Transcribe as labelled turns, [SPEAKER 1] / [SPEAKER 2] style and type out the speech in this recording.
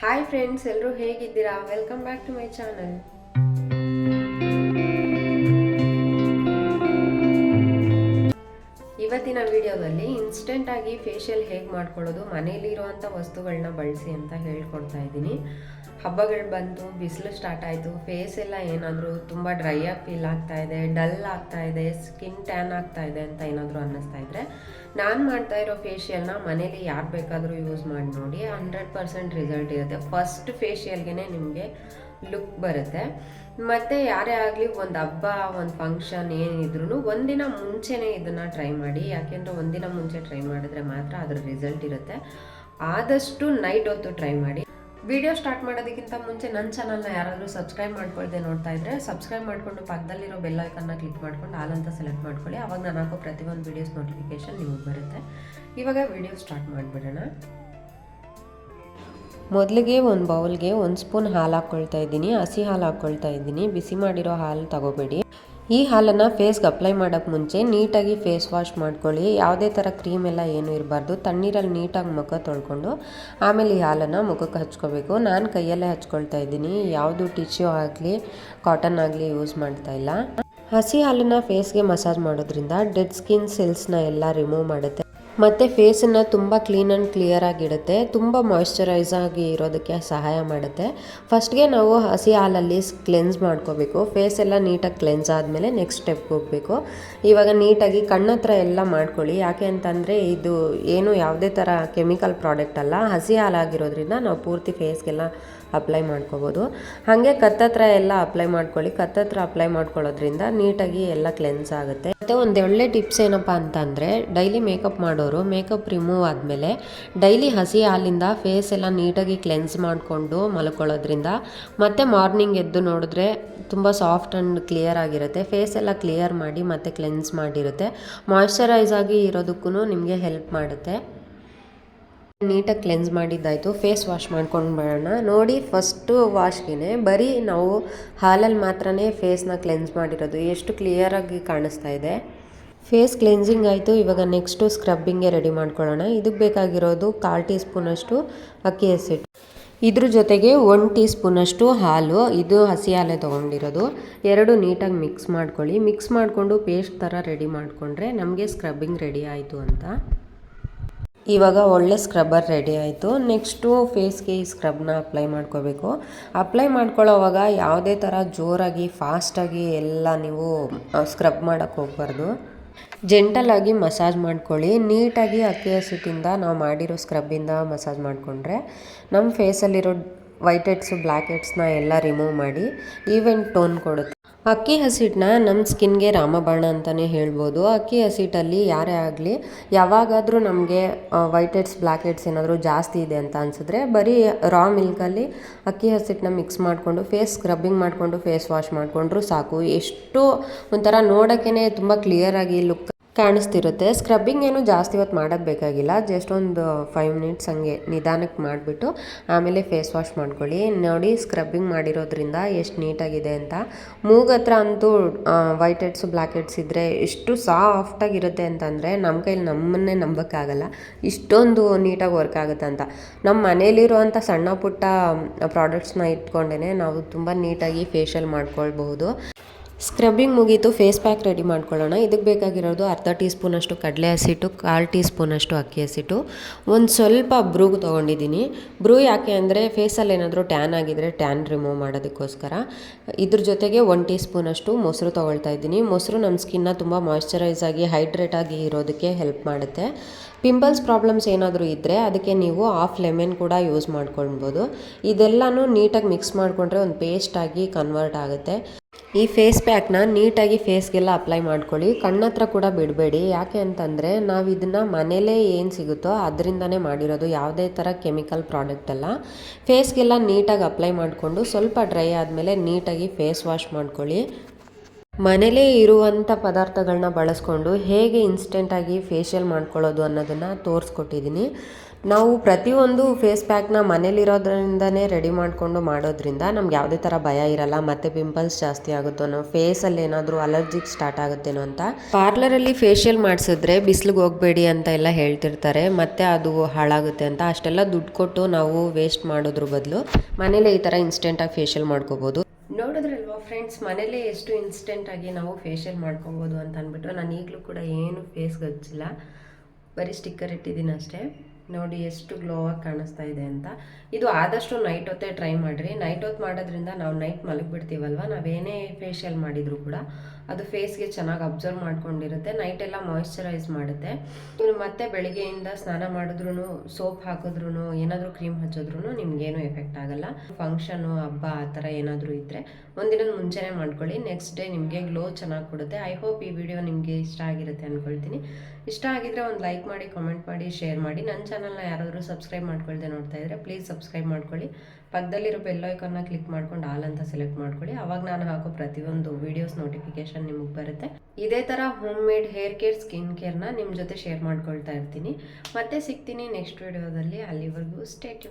[SPEAKER 1] Hi friends ಎಲ್ಲರೂ ಹೇಗಿದ್ದೀರಾ? Welcome back to my channel ಇವತ್ತಿನ ವಿಡಿಯೋದಲ್ಲಿ ಇನ್ಸ್ಟೆಂಟ್ ಆಗಿ ಫೇಶಿಯಲ್ ಹೇಗೆ ಮಾಡ್ಕೊಳ್ಳೋದು ಮನೇಲಿರುವಂಥ ವಸ್ತುಗಳನ್ನ ಬಳಸಿ ಅಂತ ಹೇಳ್ಕೊಡ್ತಾ ಇದ್ದೀನಿ. ಹಬ್ಬಗಳು ಬಂತು ಬಿಸಿಲು ಸ್ಟಾರ್ಟ್ ಆಯಿತು ಫೇಸ್ ಎಲ್ಲ ಏನಾದರೂ ತುಂಬ ಡ್ರೈ ಆಗಿ ಫೀಲ್ ಆಗ್ತಾ ಇದೆ ಡಲ್ ಆಗ್ತಾ ಇದೆ ಸ್ಕಿನ್ ಟ್ಯಾನ್ ಆಗ್ತಾ ಇದೆ ಅಂತ ಏನಾದರೂ ಅನ್ನಿಸ್ತಾ ಇದ್ದರೆ ನಾನು ಮಾಡ್ತಾ ಇರೋ ಫೇಶಿಯಲ್ನ ಮನೇಲಿ ಯಾರು ಬೇಕಾದರೂ ಯೂಸ್ ಮಾಡಿ ನೋಡಿ ಹಂಡ್ರೆಡ್ ಪರ್ಸೆಂಟ್ ರಿಸಲ್ಟ್ ಇರುತ್ತೆ. ಫಸ್ಟ್ ಫೇಶಿಯಲ್ಗೆ ನಿಮಗೆ ಲುಕ್ ಬರುತ್ತೆ. ಮತ್ತು ಯಾರೇ ಆಗಲಿ ಒಂದು ಹಬ್ಬ, ಒಂದು ಫಂಕ್ಷನ್ ಏನಿದ್ರು ಒಂದಿನ ಮುಂಚೆನೇ ಇದನ್ನು ಟ್ರೈ ಮಾಡಿ. ಯಾಕೆಂದರೆ ಒಂದಿನ ಮುಂಚೆ ಟ್ರೈ ಮಾಡಿದ್ರೆ ಮಾತ್ರ ಅದರ ರಿಸಲ್ಟ್ ಇರುತ್ತೆ. ಆದಷ್ಟು ನೈಟ್ ಹೊತ್ತು ಟ್ರೈ ಮಾಡಿ. ವಿಡಿಯೋ ಸ್ಟಾರ್ಟ್ ಮಾಡೋದಕ್ಕಿಂತ ಮುಂಚೆ ನನ್ನ ಚಾನಲ್ನ ಯಾರಾದರೂ ಸಬ್ಸ್ಕ್ರೈಬ್ ಮಾಡ್ಕೊಳ್ದೆ ನೋಡ್ತಾ ಇದ್ರೆ ಸಬ್ಸ್ಕ್ರೈಬ್ ಮಾಡಿಕೊಂಡು ಪಕ್ಕದಲ್ಲಿರೋ ಬೆಲ್ ಐಕನ್ನ ಕ್ಲಿಕ್ ಮಾಡ್ಕೊಂಡು ಆಲ್ ಅಂತ ಸೆಲೆಕ್ಟ್ ಮಾಡ್ಕೊಳ್ಳಿ. ಅವಾಗ ನಾನು ಹಾಕೋ ಪ್ರತಿಯೊಂದು ವೀಡಿಯೋಸ್ ನೋಟಿಫಿಕೇಶನ್ ನಿಮಗೆ ಬರುತ್ತೆ. ಇವಾಗ ವಿಡಿಯೋ ಸ್ಟಾರ್ಟ್ ಮಾಡಿಬಿಡೋಣ. ಮೊದಲಿಗೆ ಒಂದು ಬೌಲ್ಗೆ ಒಂದು ಸ್ಪೂನ್ ಹಾಲು ಹಾಕ್ಕೊಳ್ತಾ ಇದ್ದೀನಿ, ಹಸಿ ಹಾಲು ಹಾಕ್ಕೊಳ್ತಾ ಇದ್ದೀನಿ. ಬಿಸಿ ಮಾಡಿರೋ ಹಾಲು ತಗೋಬೇಡಿ. ಈ ಹಾಲನ್ನು ಫೇಸ್ಗೆ ಅಪ್ಲೈ ಮಾಡೋಕ್ಕೆ ಮುಂಚೆ ನೀಟಾಗಿ ಫೇಸ್ ವಾಶ್ ಮಾಡ್ಕೊಳ್ಳಿ. ಯಾವುದೇ ಥರ ಕ್ರೀಮ್ ಎಲ್ಲ ಏನೂ ಇರಬಾರ್ದು. ತಣ್ಣೀರಲ್ಲಿ ನೀಟಾಗಿ ಮುಖ ತೊಳ್ಕೊಂಡು ಆಮೇಲೆ ಈ ಹಾಲನ್ನು ಮುಖಕ್ಕೆ ಹಚ್ಕೋಬೇಕು. ನಾನು ಕೈಯಲ್ಲೇ ಹಚ್ಕೊಳ್ತಾ ಇದ್ದೀನಿ. ಯಾವುದು ಟಿಶ್ಯೂ ಆಗಲಿ ಕಾಟನ್ ಆಗಲಿ ಯೂಸ್ ಮಾಡ್ತಾ ಇಲ್ಲ. ಹಸಿ ಹಾಲನ್ನು ಫೇಸ್ಗೆ ಮಸಾಜ್ ಮಾಡೋದ್ರಿಂದ ಡೆಡ್ ಸ್ಕಿನ್ ಸೆಲ್ಸ್ನ ಎಲ್ಲ ರಿಮೂವ್ ಮಾಡುತ್ತೆ. ಮತ್ತು ಫೇಸನ್ನು ತುಂಬ ಕ್ಲೀನ್ ಆ್ಯಂಡ್ ಕ್ಲಿಯರ್ ಆಗಿಡುತ್ತೆ, ತುಂಬ ಮಾಯ್ಶ್ಚರೈಸ್ ಆಗಿ ಇರೋದಕ್ಕೆ ಸಹಾಯ ಮಾಡುತ್ತೆ. ಫಸ್ಟ್ಗೆ ನಾವು ಹಸಿ ಹಾಲಲ್ಲಿ ಕ್ಲೆನ್ಸ್ ಮಾಡ್ಕೋಬೇಕು. ಫೇಸ್ ಎಲ್ಲ ನೀಟಾಗಿ ಕ್ಲೆನ್ಸ್ ಆದಮೇಲೆ ನೆಕ್ಸ್ಟ್ ಸ್ಟೆಪ್ಗೆ ಹೋಗಬೇಕು. ಇವಾಗ ನೀಟಾಗಿ ಕಣ್ಣತ್ರ ಎಲ್ಲ ಮಾಡ್ಕೊಳ್ಳಿ. ಯಾಕೆ ಅಂತಂದರೆ ಇದು ಏನು ಯಾವುದೇ ಥರ ಕೆಮಿಕಲ್ ಪ್ರಾಡಕ್ಟ್ ಅಲ್ಲ. ಹಸಿ ಹಾಲಾಗಿರೋದ್ರಿಂದ ನಾವು ಪೂರ್ತಿ ಫೇಸ್ಗೆಲ್ಲ ಅಪ್ಲೈ ಮಾಡ್ಕೋಬೋದು. ಹಾಗೆ ಕತ್ತತ್ರ ಎಲ್ಲ ಅಪ್ಲೈ ಮಾಡ್ಕೊಳ್ಳಿ. ಕತ್ತತ್ರ ಅಪ್ಲೈ ಮಾಡ್ಕೊಳ್ಳೋದ್ರಿಂದ ನೀಟಾಗಿ ಎಲ್ಲ ಕ್ಲೆನ್ಸ್ ಆಗುತ್ತೆ. ಮತ್ತು ಒಂದು ಒಳ್ಳೆ ಟಿಪ್ಸ್ ಏನಪ್ಪ ಅಂತಂದರೆ ಡೈಲಿ ಮೇಕಪ್ ಮಾಡೋರು ಮೇಕಪ್ ರಿಮೂವ್ ಆದಮೇಲೆ ಡೈಲಿ ಹಸಿ ಹಾಲಿಂದ ಫೇಸ್ ಎಲ್ಲ ನೀಟಾಗಿ ಕ್ಲೆನ್ಸ್ ಮಾಡಿಕೊಂಡು ಮಲ್ಕೊಳ್ಳೋದ್ರಿಂದ, ಮತ್ತೆ ಮಾರ್ನಿಂಗ್ ಎದ್ದು ನೋಡಿದ್ರೆ ತುಂಬ ಸಾಫ್ಟ್ ಆ್ಯಂಡ್ ಕ್ಲಿಯರ್ ಆಗಿರುತ್ತೆ. ಫೇಸ್ ಎಲ್ಲ ಕ್ಲಿಯರ್ ಮಾಡಿ ಮತ್ತೆ ಕ್ಲೆನ್ಸ್ ಮಾಡಿರುತ್ತೆ. ಮಾಯ್ಶ್ಚರೈಸ್ ಆಗಿ ಇರೋದಕ್ಕೂ ನಿಮಗೆ ಹೆಲ್ಪ್ ಮಾಡುತ್ತೆ. ನೀಟಾಗಿ ಕ್ಲೆನ್ಸ್ ಮಾಡಿದ್ದಾಯಿತು, ಫೇಸ್ ವಾಶ್ ಮಾಡ್ಕೊಂಡು ಬರೋಣ. ನೋಡಿ, ಫಸ್ಟು ವಾಶ್ಗೆ ಬರೀ ನಾವು ಹಾಲಲ್ಲಿ ಮಾತ್ರನೇ ಫೇಸ್ನ ಕ್ಲೆನ್ಸ್ ಮಾಡಿರೋದು. ಎಷ್ಟು ಕ್ಲಿಯರಾಗಿ ಕಾಣಿಸ್ತಾ ಇದೆ. ಫೇಸ್ ಕ್ಲೆನ್ಸಿಂಗ್ ಆಯಿತು, ಇವಾಗ ನೆಕ್ಸ್ಟು ಸ್ಕ್ರಬ್ಬಿಂಗೆ ರೆಡಿ ಮಾಡ್ಕೊಳ್ಳೋಣ. ಇದಕ್ಕೆ ಬೇಕಾಗಿರೋದು ಕಾಲು ಟೀ ಸ್ಪೂನಷ್ಟು ಅಕ್ಕಿ ಹಸಿಟ್ಟು ಇದ್ರ ಜೊತೆಗೆ ಒನ್ ಟೀ ಸ್ಪೂನಷ್ಟು ಹಾಲು, ಇದು ಹಸಿ ಹಾಲೇ ತೊಗೊಂಡಿರೋದು. ಎರಡು ನೀಟಾಗಿ ಮಿಕ್ಸ್ ಮಾಡ್ಕೊಳ್ಳಿ. ಮಿಕ್ಸ್ ಮಾಡಿಕೊಂಡು ಪೇಸ್ಟ್ ಥರ ರೆಡಿ ಮಾಡಿಕೊಂಡ್ರೆ ನಮಗೆ ಸ್ಕ್ರಬ್ಬಿಂಗ್ ರೆಡಿ ಆಯಿತು ಅಂತ. ಇವಾಗ ಒಳ್ಳೆ ಸ್ಕ್ರಬ್ಬರ್ ರೆಡಿ ಆಯಿತು. ನೆಕ್ಸ್ಟು ಫೇಸ್ಗೆ ಈ ಸ್ಕ್ರಬ್ನ ಅಪ್ಲೈ ಮಾಡ್ಕೋಬೇಕು. ಅಪ್ಲೈ ಮಾಡ್ಕೊಳ್ಳೋವಾಗ ಯಾವುದೇ ಥರ ಜೋರಾಗಿ ಫಾಸ್ಟಾಗಿ ಎಲ್ಲ ನೀವು ಸ್ಕ್ರಬ್ ಮಾಡೋಕ್ಕೆ ಹೋಗ್ಬಾರ್ದು. ಜೆಂಟಲಾಗಿ ಮಸಾಜ್ ಮಾಡ್ಕೊಳ್ಳಿ. ನೀಟಾಗಿ ಅಕ್ಕಿ ಹಸಿಟ್ಟಿಂದ ನಾವು ಮಾಡಿರೋ ಸ್ಕ್ರಬ್ಬಿಂದ ಮಸಾಜ್ ಮಾಡಿಕೊಂಡ್ರೆ ನಮ್ಮ ಫೇಸಲ್ಲಿರೋ ವೈಟ್ ಹೆಡ್ಸು ಬ್ಲ್ಯಾಕ್ ಹೆಡ್ಸ್ನ ಎಲ್ಲ ರಿಮೂವ್ ಮಾಡಿ ಈವೆಂಟ್ ಟೋನ್ ಕೊಡುತ್ತೆ. ಅಕ್ಕಿ ಹಸಿಟ್ಟನ್ನ ನಮ್ಮ ಸ್ಕಿನ್ಗೆ ರಾಮಬಾಣ ಅಂತಲೇ ಹೇಳ್ಬೋದು. ಅಕ್ಕಿ ಹಸಿಟ್ಟಲ್ಲಿ ಯಾರೇ ಆಗಲಿ, ಯಾವಾಗಾದರೂ ನಮಗೆ ವೈಟ್ ಹೆಡ್ಸ್ ಬ್ಲ್ಯಾಕ್ ಹೆಡ್ಸ್ ಏನಾದರೂ ಜಾಸ್ತಿ ಇದೆ ಅಂತ ಅನಿಸಿದ್ರೆ ಬರೀ ರಾ ಮಿಲ್ಕಲ್ಲಿ ಅಕ್ಕಿ ಹಸಿಟ್ಟನ್ನ ಮಿಕ್ಸ್ ಮಾಡಿಕೊಂಡು ಫೇಸ್ ಸ್ಕ್ರಬ್ಬಿಂಗ್ ಮಾಡಿಕೊಂಡು ಫೇಸ್ ವಾಶ್ ಮಾಡಿಕೊಂಡ್ರೂ ಸಾಕು. ಎಷ್ಟು ಒಂಥರ ನೋಡೋಕ್ಕೇ ತುಂಬ ಕ್ಲಿಯರಾಗಿ ಲುಕ್ ಕಾಣಿಸ್ತಿರುತ್ತೆ. ಸ್ಕ್ರಬ್ಬಿಂಗ್ ಏನು ಜಾಸ್ತಿ ಹೊತ್ತು ಮಾಡೋದು ಬೇಕಾಗಿಲ್ಲ. ಜಸ್ಟ್ ಒಂದು ಫೈವ್ ಮಿನಿಟ್ಸ್ ಹಂಗೆ ನಿಧಾನಕ್ಕೆ ಮಾಡಿಬಿಟ್ಟು ಆಮೇಲೆ ಫೇಸ್ ವಾಶ್ ಮಾಡ್ಕೊಳ್ಳಿ. ನೋಡಿ ಸ್ಕ್ರಬ್ಬಿಂಗ್ ಮಾಡಿರೋದ್ರಿಂದ ಎಷ್ಟು ನೀಟಾಗಿದೆ ಅಂತ. ಮೂಗತ್ರ ಅಂತೂ ವೈಟ್ ಹೆಡ್ಸು ಬ್ಲ್ಯಾಕ್ ಹೆಡ್ಸ್ ಇದ್ದರೆ ಎಷ್ಟು ಸಾಫ್ಟಾಗಿರುತ್ತೆ ಅಂತಂದರೆ ನಮ್ಮ ಕೈಲಿ ನಮ್ಮನ್ನೇ ನಂಬೋಕ್ಕಾಗಲ್ಲ ಇಷ್ಟೊಂದು ನೀಟಾಗಿ ವರ್ಕ್ ಆಗುತ್ತೆ ಅಂತ. ನಮ್ಮ ಮನೇಲಿರುವಂಥ ಸಣ್ಣ ಪುಟ್ಟ ಪ್ರಾಡಕ್ಟ್ಸ್ನ ಇಟ್ಕೊಂಡೇ ನಾವು ತುಂಬ ನೀಟಾಗಿ ಫೇಶಿಯಲ್ ಮಾಡ್ಕೊಳ್ಬಹುದು. ಸ್ಕ್ರಬ್ಬಿಂಗ್ ಮುಗೀತು ಫೇಸ್ ಪ್ಯಾಕ್ ರೆಡಿ ಮಾಡ್ಕೊಳ್ಳೋಣ. ಇದಕ್ಕೆ ಬೇಕಾಗಿರೋದು ಅರ್ಧ ಟೀ ಸ್ಪೂನಷ್ಟು ಕಡಲೆ ಹಸಿಟ್ಟು, ಕಾಲು ಟೀ ಸ್ಪೂನಷ್ಟು ಅಕ್ಕಿ ಹಸಿಟ್ಟು. ಒಂದು ಸ್ವಲ್ಪ ಬ್ರೂ ತೊಗೊಂಡಿದ್ದೀನಿ. ಬ್ರೂ ಯಾಕೆ ಅಂದರೆ ಫೇಸಲ್ಲಿ ಏನಾದರೂ ಟ್ಯಾನ್ ಆಗಿದರೆ ಟ್ಯಾನ್ ರಿಮೂವ್ ಮಾಡೋದಕ್ಕೋಸ್ಕರ. ಇದ್ರ ಜೊತೆಗೆ ಒನ್ ಟೀ ಸ್ಪೂನಷ್ಟು ಮೊಸರು ತೊಗೊಳ್ತಾ ಇದ್ದೀನಿ. ಮೊಸರು ನಮ್ಮ ಸ್ಕಿನ್ನ ತುಂಬ ಮಾಯಿಶ್ಚರೈಸ್ ಆಗಿ ಹೈಡ್ರೇಟ್ ಆಗಿ ಇರೋದಕ್ಕೆ ಹೆಲ್ಪ್ ಮಾಡುತ್ತೆ. ಪಿಂಪಲ್ಸ್ ಪ್ರಾಬ್ಲಮ್ಸ್ ಏನಾದರೂ ಇದ್ದರೆ ಅದಕ್ಕೆ ನೀವು ಆಫ್ ಲೆಮನ್ ಕೂಡ ಯೂಸ್ ಮಾಡ್ಕೊಳ್ಬೋದು. ಇದೆಲ್ಲನೂ ನೀಟಾಗಿ ಮಿಕ್ಸ್ ಮಾಡಿಕೊಂಡ್ರೆ ಒಂದು ಪೇಸ್ಟಾಗಿ ಕನ್ವರ್ಟ್ ಆಗುತ್ತೆ. ಈ ಫೇಸ್ ಪ್ಯಾಕ್ನ ನೀಟಾಗಿ ಫೇಸ್ಗೆಲ್ಲ ಅಪ್ಲೈ ಮಾಡ್ಕೊಳ್ಳಿ. ಕಣ್ಣತ್ರ ಕೂಡ ಬಿಡಬೇಡಿ. ಯಾಕೆ ಅಂತಂದರೆ ನಾವು ಇದನ್ನು ಮನೇಲೇ ಏನು ಸಿಗುತ್ತೋ ಅದರಿಂದನೇ ಮಾಡಿರೋದು. ಯಾವುದೇ ಥರ ಕೆಮಿಕಲ್ ಪ್ರಾಡಕ್ಟ್ ಅಲ್ಲ. ಫೇಸ್ಗೆಲ್ಲ ನೀಟಾಗಿ ಅಪ್ಲೈ ಮಾಡಿಕೊಂಡು ಸ್ವಲ್ಪ ಡ್ರೈ ಆದಮೇಲೆ ನೀಟಾಗಿ ಫೇಸ್ ವಾಶ್ ಮಾಡ್ಕೊಳ್ಳಿ. ಮನೇಲೇ ಇರುವಂಥ ಪದಾರ್ಥಗಳನ್ನ ಬಳಸ್ಕೊಂಡು ಹೇಗೆ ಇನ್ಸ್ಟೆಂಟಾಗಿ ಫೇಶಿಯಲ್ ಮಾಡ್ಕೊಳ್ಳೋದು ಅನ್ನೋದನ್ನು ತೋರಿಸ್ಕೊಟ್ಟಿದ್ದೀನಿ. ನಾವು ಪ್ರತಿಯೊಂದು ಫೇಸ್ ಪ್ಯಾಕ್ನ ಮನೇಲಿರೋದ್ರಿಂದನೇ ರೆಡಿ ಮಾಡಿಕೊಂಡು ಮಾಡೋದ್ರಿಂದ ನಮ್ಗೆ ಯಾವುದೇ ಥರ ಭಯ ಇರಲ್ಲ, ಮತ್ತು ಪಿಂಪಲ್ಸ್ ಜಾಸ್ತಿ ಆಗುತ್ತೋ ಫೇಸಲ್ಲಿ ಏನಾದರೂ ಅಲರ್ಜಿಕ್ ಸ್ಟಾರ್ಟ್ ಆಗುತ್ತೇನೋ ಅಂತ. ಪಾರ್ಲರಲ್ಲಿ ಫೇಶಿಯಲ್ ಮಾಡಿಸಿದ್ರೆ ಬಿಸಿಲಿಗೆ ಹೋಗಬೇಡಿ ಅಂತ ಎಲ್ಲ ಹೇಳ್ತಿರ್ತಾರೆ, ಮತ್ತು ಅದು ಹಾಳಾಗುತ್ತೆ ಅಂತ. ಅಷ್ಟೆಲ್ಲ ದುಡ್ಡು ಕೊಟ್ಟು ನಾವು ವೇಸ್ಟ್ ಮಾಡೋದ್ರ ಬದಲು ಮನೇಲೇ ಈ ಥರ ಇನ್ಸ್ಟೆಂಟಾಗಿ ಫೇಶಿಯಲ್ ಮಾಡ್ಕೋಬೋದು. ನೋಡಿದ್ರಲ್ವಾ ಫ್ರೆಂಡ್ಸ್ ಮನೇಲೇ ಎಷ್ಟು ಇನ್ಸ್ಟೆಂಟಾಗಿ ನಾವು ಫೇಶಿಯಲ್ ಮಾಡ್ಕೊಬೋದು ಅಂತ ಅಂದ್ಬಿಟ್ಟು ನಾನು ಈಗಲೂ ಕೂಡ ಏನು ಫೇಸ್ಗೆ ಹಚ್ಚಿಲ್ಲ ಬರೀ ಸ್ಟಿಕ್ಕರ್ ಇಟ್ಟಿದ್ದೀನಿ ಅಷ್ಟೇ. ನೋಡಿ ಎಷ್ಟು ಗ್ಲೋ ಆಗಿ ಕಾಣಿಸ್ತಾ ಇದೆ ಅಂತ. ಇದು ಆದಷ್ಟು ನೈಟ್ ಹೊತ್ತೇ ಟ್ರೈ ಮಾಡಿರಿ. ನೈಟ್ ಹೊತ್ತು ಮಾಡೋದ್ರಿಂದ ನಾವು ನೈಟ್ ಮಲಗಿಬಿಡ್ತೀವಲ್ವ? ನಾವೇನೇ ಫೇಶಿಯಲ್ ಮಾಡಿದರೂ ಕೂಡ ಅದು ಫೇಸ್ಗೆ ಚೆನ್ನಾಗಿ ಅಬ್ಸರ್ವ್ ಮಾಡ್ಕೊಂಡಿರುತ್ತೆ. ನೈಟ್ ಎಲ್ಲ ಮಾಯಿಶ್ಚರೈಸ್ ಮಾಡುತ್ತೆ. ಇನ್ನು ಮತ್ತೆ ಬೆಳಿಗ್ಗೆಯಿಂದ ಸ್ನಾನ ಮಾಡಿದ್ರು ಸೋಪ್ ಹಾಕಿದ್ರು ಏನಾದರೂ ಕ್ರೀಮ್ ಹಚ್ಚಿದ್ರು ನಿಮ್ಗೇನು ಎಫೆಕ್ಟ್ ಆಗಲ್ಲ. ಫಂಕ್ಷನು ಹಬ್ಬ, ಆ ಥರ ಏನಾದರೂ ಇದ್ದರೆ ಒಂದಿನದ ಮುಂಚೆನೇ ಮಾಡ್ಕೊಳ್ಳಿ. ನೆಕ್ಸ್ಟ್ ಡೇ ನಿಮಗೆ ಗ್ಲೋ ಚೆನ್ನಾಗಿ ಕೊಡುತ್ತೆ. ಐ ಹೋಪ್ ಈ ವಿಡಿಯೋ ನಿಮಗೆ ಇಷ್ಟ ಆಗಿರುತ್ತೆ ಅಂದ್ಕೊಳ್ತೀನಿ ಇಷ್ಟ ಆಗಿದ್ರೆ ಒಂದು ಲೈಕ್ ಮಾಡಿ ಕಾಮೆಂಟ್ ಮಾಡಿ ಶೇರ್ ಮಾಡಿ. ನನ್ನ ಚಾನಲ್ನ ಯಾರಾದರೂ ಸಬ್ಸ್ಕ್ರೈಬ್ ಮಾಡ್ಕೊಳ್ದೆ ನೋಡ್ತಾ ಇದ್ದರೆ ಪ್ಲೀಸ್ ಸಬ್ಸ್ಕ್ರೈಬ್ ಮಾಡ್ಕೊಳ್ಳಿ. ಪಕ್ಕದಲ್ಲಿರೋ ಬೆಲ್ ಐಕನ್ನ ಕ್ಲಿಕ್ ಮಾಡ್ಕೊಂಡು ಆಲ್ ಅಂತ ಸೆಲೆಕ್ಟ್ ಮಾಡ್ಕೊಳ್ಳಿ. ಅವಾಗ ನಾನು ಹಾಕೋ ಪ್ರತಿಯೊಂದು ವೀಡಿಯೋಸ್ ನೋಟಿಫಿಕೇಶನ್ ನಿಮಗೆ ಬರುತ್ತೆ. ಇದೇ ಥರ home made hair care skin ಕೇರ್ನ ನಿಮ್ಮ ಜೊತೆ ಶೇರ್ ಮಾಡ್ಕೊಳ್ತಾ ಇರ್ತೀನಿ. ಮತ್ತೆ ಸಿಗ್ತೀನಿ ನೆಕ್ಸ್ಟ್ ವೀಡಿಯೋದಲ್ಲಿ ಅಲ್ಲಿವರೆಗೂ ಸ್ಟೇಟ್